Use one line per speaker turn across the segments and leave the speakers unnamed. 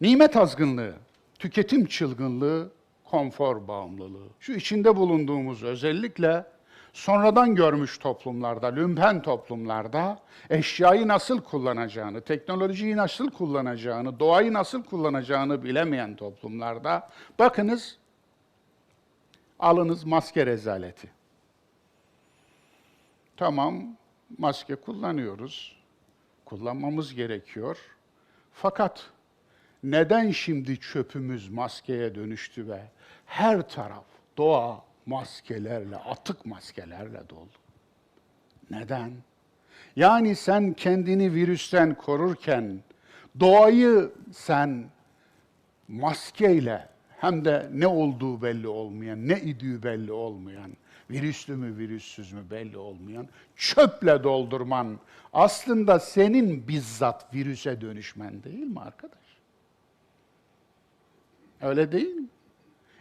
Nimet azgınlığı, tüketim çılgınlığı, konfor bağımlılığı. Şu içinde bulunduğumuz özellikle sonradan görmüş toplumlarda, lümpen toplumlarda eşyayı nasıl kullanacağını, teknolojiyi nasıl kullanacağını, doğayı nasıl kullanacağını bilemeyen toplumlarda bakınız alınız maske rezaleti. Tamam, maske kullanıyoruz. Kullanmamız gerekiyor. Fakat neden şimdi çöpümüz maskeye dönüştü ve her taraf doğa maskelerle, atık maskelerle dolu? Neden? Yani sen kendini virüsten korurken doğayı sen maskeyle hem de ne olduğu belli olmayan, ne idüğü belli olmayan, virüslü mü virüssüz mü belli olmayan çöple doldurman aslında senin bizzat virüse dönüşmen değil mi arkadaş? Öyle değil mi?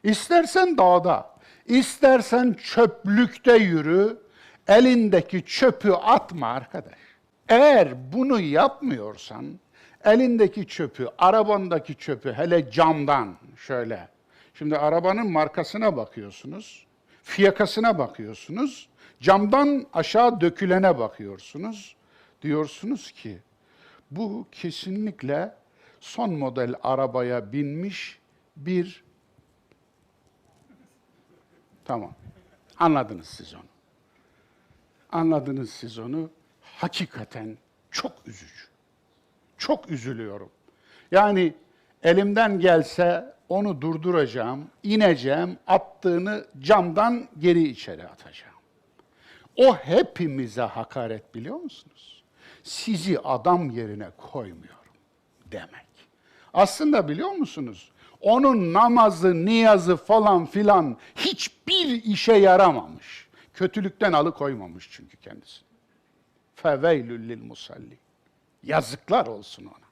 İstersen dağda, istersen çöplükte yürü, elindeki çöpü atma arkadaş. Eğer bunu yapmıyorsan, elindeki çöpü, arabandaki çöpü, hele camdan şöyle. Şimdi arabanın markasına bakıyorsunuz, fiyakasına bakıyorsunuz, camdan aşağı dökülene bakıyorsunuz. Diyorsunuz ki, bu kesinlikle son model arabaya binmiş bir Tamam. Anladınız siz onu. Anladınız siz onu. Hakikaten çok üzücü. Çok üzülüyorum. Yani elimden gelse onu durduracağım, ineceğim, attığını camdan geri içeri atacağım. O hepimize hakaret biliyor musunuz? Sizi adam yerine koymuyorum demek. Aslında biliyor musunuz? Onun namazı, niyazı falan filan hiçbir işe yaramamış. Kötülükten alıkoymamış çünkü kendisi. Feveylül lil musalli. Yazıklar olsun ona.